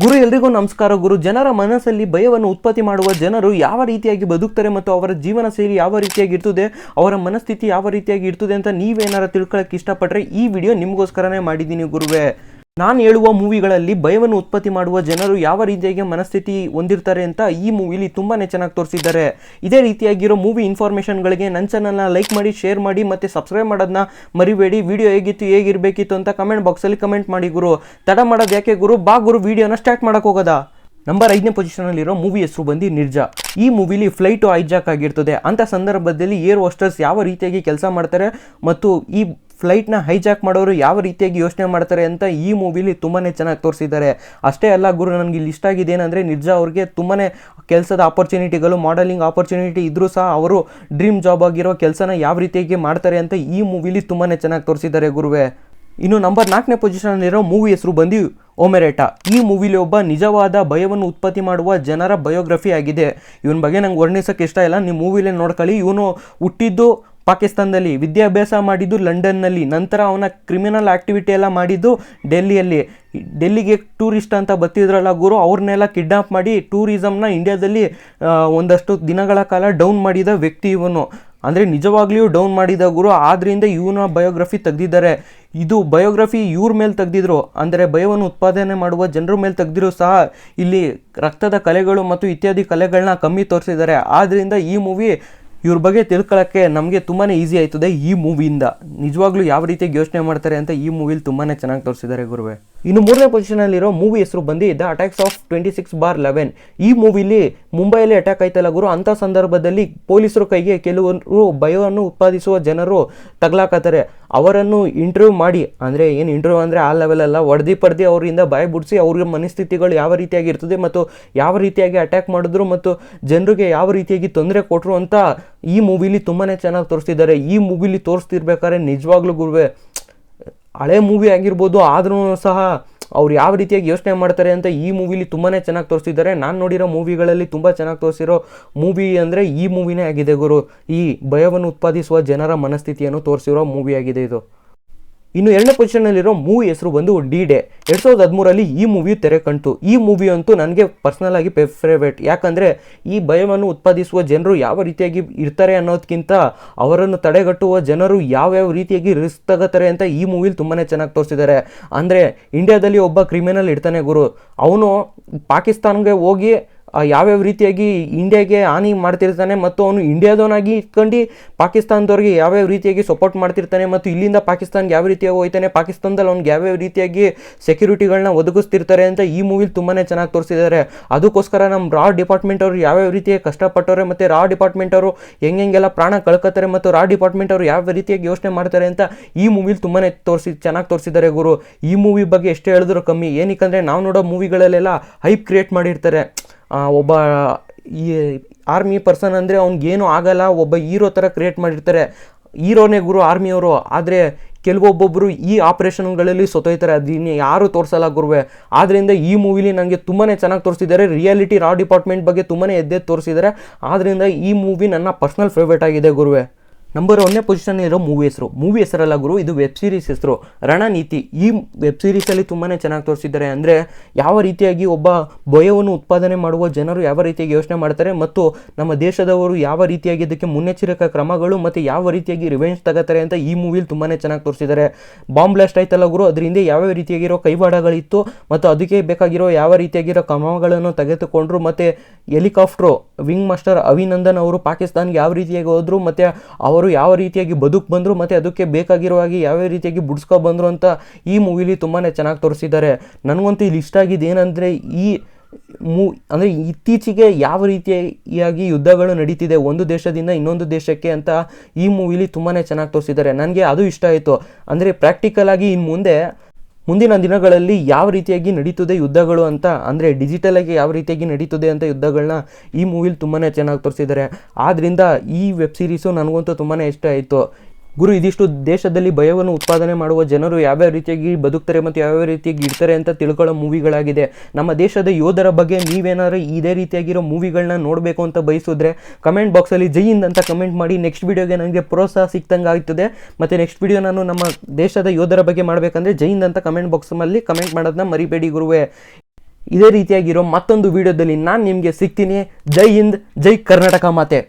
ಗುರು ಎಲ್ರಿಗೂ ನಮಸ್ಕಾರ. ಗುರು, ಜನರ ಮನಸ್ಸಲ್ಲಿ ಭಯವನ್ನು ಉತ್ಪತ್ತಿ ಮಾಡುವ ಜನರು ಯಾವ ರೀತಿಯಾಗಿ ಬದುಕ್ತಾರೆ ಮತ್ತು ಅವರ ಜೀವನ ಶೈಲಿ ಯಾವ ರೀತಿಯಾಗಿ ಇರ್ತದೆ, ಅವರ ಮನಸ್ಥಿತಿ ಯಾವ ರೀತಿಯಾಗಿ ಇರ್ತದೆ ಅಂತ ನೀವೇನಾರ ತಿಳ್ಕೊಳಕ್ಕೆ ಇಷ್ಟಪಟ್ಟರೆ ಈ ವಿಡಿಯೋ ನಿಮಗೋಸ್ಕರನೇ ಮಾಡಿದ್ದೀನಿ ಗುರುವೇ. ನಾನು ಹೇಳುವ ಮೂವಿಗಳಲ್ಲಿ ಭಯವನ್ನು ಉತ್ಪತ್ತಿ ಮಾಡುವ ಜನರು ಯಾವ ರೀತಿಯಾಗಿ ಮನಸ್ಥಿತಿ ಹೊಂದಿರ್ತಾರೆ ಅಂತ ಈ ಮೂವಿಲಿ ತುಂಬಾ ಚೆನ್ನಾಗಿ ತೋರಿಸಿದ್ದಾರೆ. ಇದೇ ರೀತಿಯಾಗಿರೋ ಮೂವಿ ಇನ್ಫಾರ್ಮೇಷನ್ಗಳಿಗೆ ನನ್ನ ಚಾನಲ್ನ ಲೈಕ್ ಮಾಡಿ, ಶೇರ್ ಮಾಡಿ ಮತ್ತೆ ಸಬ್ಸ್ಕ್ರೈಬ್ ಮಾಡೋದನ್ನ ಮರಿಬೇಡಿ. ವಿಡಿಯೋ ಹೇಗಿತ್ತು, ಹೇಗಿರಬೇಕಿತ್ತು ಅಂತ ಕಮೆಂಟ್ ಬಾಕ್ಸಲ್ಲಿ ಕಮೆಂಟ್ ಮಾಡಿ ಗುರು. ತಡ ಮಾಡೋದು ಯಾಕೆ ಗುರು? ಬಾ ಗುರು, ವಿಡಿಯೋನ ಸ್ಟಾರ್ಟ್ ಮಾಡಕ್ಕೆ ಹೋಗೋದಾ? ನಂಬರ್ ಐದನೇ ಪೊಸಿಷನಲ್ಲಿರೋ ಮೂವಿ ಹೆಸರು ಬಂದು ನಿರ್ಜಾ. ಈ ಮೂವಿಲಿ ಫ್ಲೈಟು ಹೈಜಾಕ್ ಆಗಿರ್ತದೆ. ಅಂಥ ಸಂದರ್ಭದಲ್ಲಿ ಏರ್ ಹೋಸ್ಟರ್ಸ್ ಯಾವ ರೀತಿಯಾಗಿ ಕೆಲಸ ಮಾಡ್ತಾರೆ ಮತ್ತು ಈ ಫ್ಲೈಟ್ನ ಹೈಜಾಕ್ ಮಾಡೋರು ಯಾವ ರೀತಿಯಾಗಿ ಯೋಚನೆ ಮಾಡ್ತಾರೆ ಅಂತ ಈ ಮೂವಿಲಿ ತುಂಬಾ ಚೆನ್ನಾಗಿ ತೋರಿಸಿದ್ದಾರೆ. ಅಷ್ಟೇ ಅಲ್ಲ ಗುರು, ನನಗೆ ಇಲ್ಲಿ ಇಷ್ಟ ಆಗಿದೆ ಏನಂದರೆ ನಿರ್ಜಾ ಅವ್ರಿಗೆ ತುಂಬಾ ಕೆಲಸದ ಆಪರ್ಚುನಿಟಿಗಳು ಮಾಡೆಲಿಂಗ್ ಆಪರ್ಚುನಿಟಿ ಇದ್ದರೂ ಸಹ ಅವರು ಡ್ರೀಮ್ ಜಾಬ್ ಆಗಿರೋ ಕೆಲಸನ ಯಾವ ರೀತಿಯಾಗಿ ಮಾಡ್ತಾರೆ ಅಂತ ಈ ಮೂವಿಲಿ ತುಂಬಾ ಚೆನ್ನಾಗಿ ತೋರಿಸಿದ್ದಾರೆ ಗುರುವೇ. ಇನ್ನು ನಂಬರ್ ನಾಲ್ಕನೇ ಪೊಸಿಷನಲ್ಲಿರೋ ಮೂವಿ ಹೆಸರು ಬಂದು ಓಮೆರೇಟಾ ಈ ಮೂವಿಲಿ ಒಬ್ಬ ನಿಜವಾದ ಭಯವನ್ನು ಉತ್ಪತ್ತಿ ಮಾಡುವ ಜನರ ಬಯೋಗ್ರಫಿ ಆಗಿದೆ. ಇವನ ಬಗ್ಗೆ ನಂಗೆ ವರ್ಣಿಸೋಕೆ ಇಷ್ಟ ಇಲ್ಲ. ನೀವು ಮೂವಿಲೇ ನೋಡ್ಕೊಳ್ಳಿ. ಇವನು ಹುಟ್ಟಿದ್ದು ಪಾಕಿಸ್ತಾನದಲ್ಲಿ ವಿದ್ಯಾಭ್ಯಾಸ ಮಾಡಿದ್ದು ಲಂಡನ್ನಲ್ಲಿ, ನಂತರ ಅವನ ಕ್ರಿಮಿನಲ್ ಆ್ಯಕ್ಟಿವಿಟಿ ಎಲ್ಲ ಮಾಡಿದ್ದು ಡೆಲ್ಲಿಯಲ್ಲಿ. ಡೆಲ್ಲಿಗೆ ಟೂರಿಸ್ಟ್ ಅಂತ ಬತ್ತಿದ್ರಲ್ಲ ಗುರು, ಅವ್ರನ್ನೆಲ್ಲ ಕಿಡ್ನಾಪ್ ಮಾಡಿ ಟೂರಿಸಮ್ನ ಇಂಡಿಯಾದಲ್ಲಿ ಒಂದಷ್ಟು ದಿನಗಳ ಕಾಲ ಡೌನ್ ಮಾಡಿದ ವ್ಯಕ್ತಿ ಇವನು. ಅಂದರೆ ನಿಜವಾಗ್ಲಿಯೂ ಡೌನ್ ಮಾಡಿದ ಗುರು ಆದ್ದರಿಂದ ಇವನ ಬಯೋಗ್ರಫಿ ತೆಗೆದಿದ್ದಾರೆ. ಇದು ಬಯೋಗ್ರಫಿ ಇವ್ರ ಮೇಲೆ ತೆಗೆದಿದ್ರು. ಅಂದರೆ ಭಯವನ್ನು ಉತ್ಪಾದನೆ ಮಾಡುವ ಜನರ ಮೇಲೆ ತೆಗೆದಿರೂ ಸಹ. ಇಲ್ಲಿ ರಕ್ತದ ಕಲೆಗಳು ಮತ್ತು ಇತ್ಯಾದಿ ಕಲೆಗಳನ್ನ ಕಮ್ಮಿ ತೋರಿಸಿದ್ದಾರೆ. ಆದ್ದರಿಂದ ಈ ಮೂವಿ ಇವ್ರ ಬಗ್ಗೆ ತಿಳ್ಕೊಳ್ಳೋಕ್ಕೆ ನಮಗೆ ತುಂಬಾ ಈಸಿ ಆಯ್ತದೆ ಈ ಮೂವಿಯಿಂದ ನಿಜವಾಗ್ಲೂ ಯಾವ ರೀತಿ ಯೋಚನೆ ಮಾಡ್ತಾರೆ ಅಂತ ಈ ಮೂವಿಲಿ ತುಂಬಾ ಚೆನ್ನಾಗಿ ತೋರಿಸಿದ್ದಾರೆ ಗುರುವೆ. ಇನ್ನು ಮೂರನೇ ಪೊಸಿಷನಲ್ಲಿರೋ ಮೂವಿ ಹೆಸರು ಬಂದು the attacks of twenty six bar eleven ಈ ಮೂವಿಲಿ ಮುಂಬೈಯಲ್ಲಿ ಅಟ್ಯಾಕ್ ಆಯ್ತಲ್ಲ ಗುರು, ಅಂಥ ಸಂದರ್ಭದಲ್ಲಿ ಪೊಲೀಸರು ಕೈಗೆ ಕೆಲವರು ಭಯವನ್ನು ಉತ್ಪಾದಿಸುವ ಜನರು ತಗ್ಲಾಕತ್ತಾರೆ. ಅವರನ್ನು ಇಂಟರ್ವ್ಯೂ ಮಾಡಿ, ಅಂದರೆ ಏನು ಇಂಟರ್ವ್ಯೂ ಅಂದರೆ ಆ ಲೆವೆಲೆಲ್ಲ ಒಡ್ದಿ ಪಡೆದಿ ಅವರಿಂದ ಭಯ ಬಿಡಿಸಿ ಅವ್ರಿಗೆ ಮನಸ್ಥಿತಿಗಳು ಯಾವ ರೀತಿಯಾಗಿ ಇರ್ತದೆ ಮತ್ತು ಯಾವ ರೀತಿಯಾಗಿ ಅಟ್ಯಾಕ್ ಮಾಡಿದ್ರು ಮತ್ತು ಜನರಿಗೆ ಯಾವ ರೀತಿಯಾಗಿ ತೊಂದರೆ ಕೊಟ್ಟರು ಅಂತ ಈ ಮೂವಿಲಿ ತುಂಬಾ ಚೆನ್ನಾಗಿ ತೋರಿಸ್ತಿದ್ದಾರೆ. ಈ ಮೂವಿಲಿ ತೋರಿಸ್ತಿರ್ಬೇಕಾದ್ರೆ ನಿಜವಾಗ್ಲೂ ಗುರುವೆ, ಹಳೆ ಮೂವಿ ಆಗಿರ್ಬೋದು, ಆದರೂ ಸಹ ಅವ್ರು ಯಾವ ರೀತಿಯಾಗಿ ಯೋಚನೆ ಮಾಡ್ತಾರೆ ಅಂತ ಈ ಮೂವಿಲಿ ತುಂಬಾ ಚೆನ್ನಾಗಿ ತೋರಿಸಿದ್ದಾರೆ. ನಾನು ನೋಡಿರೋ ಮೂವಿಗಳಲ್ಲಿ ತುಂಬ ಚೆನ್ನಾಗಿ ತೋರಿಸಿರೋ ಮೂವಿ ಅಂದರೆ ಈ ಮೂವಿನೇ ಆಗಿದೆ ಗುರು. ಈ ಭಯವನ್ನು ಉತ್ಪಾದಿಸುವ ಜನರ ಮನಸ್ಥಿತಿಯನ್ನು ತೋರಿಸಿರೋ ಮೂವಿ ಆಗಿದೆ ಇದು. ಇನ್ನು ಎರಡನೇ ಪೊಸಿಷನ್ನಲ್ಲಿರೋ ಮೂವಿ ಹೆಸರು ಬಂದು ಡಿ ಡೇ ಎರಡು ಸಾವಿರದ ಹದಿಮೂರಲ್ಲಿ ಈ ಮೂವಿ ತೆರೆ ಕಂತು. ಈ ಮೂವಿ ಅಂತೂ ನನಗೆ ಪರ್ಸ್ನಲ್ ಆಗಿ ಫೇವ್ರೇಟ್ ಯಾಕಂದರೆ ಈ ಭಯವನ್ನು ಉತ್ಪಾದಿಸುವ ಜನರು ಯಾವ ರೀತಿಯಾಗಿ ಇರ್ತಾರೆ ಅನ್ನೋದಕ್ಕಿಂತ ಅವರನ್ನು ತಡೆಗಟ್ಟುವ ಜನರು ಯಾವ್ಯಾವ ರೀತಿಯಾಗಿ ರಿಸ್ಕ್ ತಗೋತಾರೆ ಅಂತ ಈ ಮೂವಿಲಿ ತುಂಬಾ ಚೆನ್ನಾಗಿ ತೋರಿಸಿದ್ದಾರೆ. ಅಂದರೆ ಇಂಡಿಯಾದಲ್ಲಿ ಒಬ್ಬ ಕ್ರಿಮಿನಲ್ ಇರ್ತಾನೆ ಗುರು. ಅವನು ಪಾಕಿಸ್ತಾನ್ಗೆ ಹೋಗಿ ಯಾವ್ಯಾವ ರೀತಿಯಾಗಿ ಇಂಡಿಯಾಗೆ ಹಾನಿ ಮಾಡ್ತಿರ್ತಾನೆ ಮತ್ತು ಅವನು ಇಂಡಿಯಾದವನಾಗಿ ಇಟ್ಕೊಂಡು ಪಾಕಿಸ್ತಾನದವ್ರಿಗೆ ಯಾವ್ಯಾವ ರೀತಿಯಾಗಿ ಸಪೋರ್ಟ್ ಮಾಡ್ತಿರ್ತಾನೆ ಮತ್ತು ಇಲ್ಲಿಂದ ಪಾಕಿಸ್ತಾನ್ಗೆ ಯಾವ ರೀತಿಯಾಗಿ ಹೋಗ್ತಾನೆ, ಪಾಕಿಸ್ತಾನದಲ್ಲಿ ಅವ್ನಿಗೆ ಯಾವ್ಯಾವ ರೀತಿಯಾಗಿ ಸೆಕ್ಯೂರಿಟಿಗಳನ್ನ ಒದಗಿಸ್ತಿರ್ತಾರೆ ಅಂತ ಈ ಮೂವಿಲಿ ತುಂಬಾ ಚೆನ್ನಾಗಿ ತೋರಿಸಿದ್ದಾರೆ. ಅದಕ್ಕೋಸ್ಕರ ನಮ್ಮ ರಾ ಡಿಪಾರ್ಟ್ಮೆಂಟ್ ಅವರು ಯಾವ್ಯಾವ ರೀತಿಯಾಗಿ ಕಷ್ಟಪಟ್ಟವ್ರೆ ಮತ್ತು ರಾ ಡಿಪಾರ್ಟ್ಮೆಂಟ್ ಅವರು ಹೆಂಗೆಲ್ಲ ಪ್ರಾಣ ಕಳ್ಕೊತಾರೆ ಮತ್ತು ರಾ ಡಿಪಾರ್ಟ್ಮೆಂಟ್ ಅವರು ಯಾವ ರೀತಿಯಾಗಿ ಯೋಚನೆ ಮಾಡ್ತಾರೆ ಅಂತ ಈ ಮೂವಿಲಿ ತುಂಬಾ ತೋರಿಸಿ, ಚೆನ್ನಾಗಿ ತೋರಿಸಿದ್ದಾರೆ ಗುರು. ಈ ಮೂವಿ ಬಗ್ಗೆ ಎಷ್ಟೇ ಹೇಳಿದ್ರು ಕಮ್ಮಿ. ಏನಕ್ಕಂದರೆ ನಾವು ನೋಡೋ ಮೂವಿಗಳಲ್ಲೆಲ್ಲ ಹೈಪ್ ಕ್ರಿಯೇಟ್ ಮಾಡಿರ್ತಾರೆ. ಒಬ್ಬ ಈ ಆರ್ಮಿ ಪರ್ಸನ್ ಅಂದರೆ ಅವ್ನಿಗೇನು ಆಗಲ್ಲ, ಒಬ್ಬ ಹೀರೋ ಥರ ಕ್ರಿಯೇಟ್ ಮಾಡಿರ್ತಾರೆ. ಹೀರೋನೇ ಗುರು ಆರ್ಮಿಯವರು ಆದರೆ ಕೆಲವೊಬ್ಬೊಬ್ಬರು ಈ ಆಪ್ರೇಷನ್ಗಳಲ್ಲಿ ಸೊತೊಯ್ತಾರೆ. ಅದನ್ನ ಯಾರು ತೋರಿಸಲ್ಲ ಗುರುವೆ. ಆದ್ದರಿಂದ ಈ ಮೂವಿಲಿ ನನಗೆ ತುಂಬಾ ಚೆನ್ನಾಗಿ ತೋರಿಸಿದ್ದಾರೆ. ರಿಯಾಲಿಟಿ ರಾ ಡಿಪಾರ್ಟ್ಮೆಂಟ್ ಬಗ್ಗೆ ತುಂಬಾ ಎದ್ದೆದ್ದು ತೋರಿಸಿದ್ದಾರೆ. ಆದ್ದರಿಂದ ಈ ಮೂವಿ ನನ್ನ ಪರ್ಸ್ನಲ್ ಫೇವ್ರೇಟ್ ಆಗಿದೆ ಗುರುವೆ. ನಂಬರ್ ಒಂದನೇ ಪೊಸಿಷನ್ ಇರೋ ಮೂವಿ ಹೆಸರು. ಮೂವಿ ಹೆಸರಲ್ಲ ಗುರು, ಇದು ವೆಬ್ ಸೀರೀಸ್ ಹೆಸರು. ರಣನೀತಿ. ಈ ವೆಬ್ ಸೀರೀಸಲ್ಲಿ ತುಂಬಾ ಚೆನ್ನಾಗಿ ತೋರಿಸಿದ್ದಾರೆ ಅಂದರೆ ಯಾವ ರೀತಿಯಾಗಿ ಒಬ್ಬ ಭಯವನ್ನು ಉತ್ಪಾದನೆ ಮಾಡುವ ಜನರು ಯಾವ ರೀತಿಯಾಗಿ ಯೋಚನೆ ಮಾಡ್ತಾರೆ ಮತ್ತು ನಮ್ಮ ದೇಶದವರು ಯಾವ ರೀತಿಯಾಗಿ ಇದಕ್ಕೆ ಮುನ್ನೆಚ್ಚರಿಕಾ ಕ್ರಮಗಳು ಮತ್ತು ಯಾವ ರೀತಿಯಾಗಿ ರಿವೆಂಜ್ ತಗೋತಾರೆ ಅಂತ ಈ ಮೂವಿಲಿ ತುಂಬಾ ಚೆನ್ನಾಗಿ ತೋರಿಸಿದ್ದಾರೆ. ಬಾಂಬ್ ಬ್ಲಾಸ್ಟ್ ಆಯ್ತಲ್ಲ ಗುರು, ಅದರಿಂದ ಯಾವ್ಯಾವ ರೀತಿಯಾಗಿರೋ ಕೈವಾಡಗಳಿತ್ತು ಮತ್ತು ಅದಕ್ಕೆ ಬೇಕಾಗಿರೋ ಯಾವ ರೀತಿಯಾಗಿರೋ ಕ್ರಮಗಳನ್ನು ತೆಗೆದುಕೊಂಡ್ರು ಮತ್ತು ಹೆಲಿಕಾಪ್ಟ್ರು ವಿಂಗ್ ಮಾಸ್ಟರ್ ಅಭಿನಂದನ್ ಅವರು ಪಾಕಿಸ್ತಾನ್ಗೆ ಯಾವ ರೀತಿಯಾಗಿ ಹೋದರು ಮತ್ತು ಅವರು ಯಾವ ರೀತಿಯಾಗಿ ಬದುಕು ಬಂದರು ಮತ್ತು ಅದಕ್ಕೆ ಬೇಕಾಗಿರೋ ಹಾಗೆ ಯಾವ ರೀತಿಯಾಗಿ ಬಿಡಿಸ್ಕೊ ಬಂದರು ಅಂತ ಈ ಮೂವಿಲಿ ತುಂಬಾ ಚೆನ್ನಾಗಿ ತೋರಿಸಿದ್ದಾರೆ. ನನಗಂತೂ ಇಲ್ಲಿ ಇಷ್ಟ ಆಗಿದ್ದು ಏನಂದರೆ ಈ ಮೂ, ಅಂದರೆ ಇತ್ತೀಚೆಗೆ ಯಾವ ರೀತಿಯಾಗಿ ಯುದ್ಧಗಳು ನಡೀತಿದೆ ಒಂದು ದೇಶದಿಂದ ಇನ್ನೊಂದು ದೇಶಕ್ಕೆ ಅಂತ ಈ ಮೂವಿಲಿ ತುಂಬಾ ಚೆನ್ನಾಗಿ ತೋರಿಸಿದ್ದಾರೆ. ನನಗೆ ಅದು ಇಷ್ಟ ಆಯಿತು. ಅಂದರೆ ಪ್ರಾಕ್ಟಿಕಲ್ ಆಗಿ ಇನ್ನು ಮುಂದೆ ಮುಂದಿನ ದಿನಗಳಲ್ಲಿ ಯಾವ ರೀತಿಯಾಗಿ ನಡೀತದೆ ಯುದ್ಧಗಳು ಅಂತ, ಅಂದರೆ ಡಿಜಿಟಲಾಗಿ ಯಾವ ರೀತಿಯಾಗಿ ನಡೀತದೆ ಅಂತ ಯುದ್ಧಗಳನ್ನ ಈ ಮೂವಿಲಿ ತುಂಬಾ ಚೆನ್ನಾಗಿ ತೋರಿಸಿದ್ದಾರೆ ಆದ್ದರಿಂದ ಈ ವೆಬ್ ಸೀರೀಸು ನನಗಂತೂ ತುಂಬಾ ಇಷ್ಟ ಆಯಿತು. ಗುರು, ಇದಿಷ್ಟು ದೇಶದಲ್ಲಿ ಭಯವನ್ನು ಉತ್ಪಾದನೆ ಮಾಡುವ ಜನರು ಯಾವ್ಯಾವ ರೀತಿಯಾಗಿ ಬದುಕ್ತಾರೆ ಮತ್ತು ಯಾವ್ಯಾವ ರೀತಿಯಾಗಿ ಇಡ್ತಾರೆ ಅಂತ ತಿಳ್ಕೊಳ್ಳೋ ಮೂವಿಗಳಾಗಿದೆ. ನಮ್ಮ ದೇಶದ ಯೋಧರ ಬಗ್ಗೆ ನೀವೇನಾದ್ರು ಇದೇ ರೀತಿಯಾಗಿರೋ ಮೂವಿಗಳನ್ನ ನೋಡಬೇಕು ಅಂತ ಬಯಸಿದ್ರೆ ಕಮೆಂಟ್ ಬಾಕ್ಸಲ್ಲಿ ಜೈ ಹಿಂದ್ ಅಂತ ಕಮೆಂಟ್ ಮಾಡಿ ನೆಕ್ಸ್ಟ್ ವೀಡಿಯೋಗೆ ನನಗೆ ಪ್ರೋತ್ಸಾಹ ಸಿಕ್ತಂಗೆ ಆಗ್ತದೆ. ಮತ್ತು ನೆಕ್ಸ್ಟ್ ವಿಡಿಯೋ ನಾನು ನಮ್ಮ ದೇಶದ ಯೋಧರ ಬಗ್ಗೆ ಮಾಡಬೇಕಂದ್ರೆ ಜೈ ಹಿಂದ್ ಅಂತ ಕಮೆಂಟ್ ಬಾಕ್ಸಲ್ಲಿ ಕಮೆಂಟ್ ಮಾಡೋದನ್ನ ಮರಿಬೇಡಿ ಗುರುವೆ. ಇದೇ ರೀತಿಯಾಗಿರೋ ಮತ್ತೊಂದು ವಿಡಿಯೋದಲ್ಲಿ ನಾನು ನಿಮಗೆ ಸಿಗ್ತೀನಿ. ಜೈ ಹಿಂದ್, ಜೈ ಕರ್ನಾಟಕ ಮಾತೆ.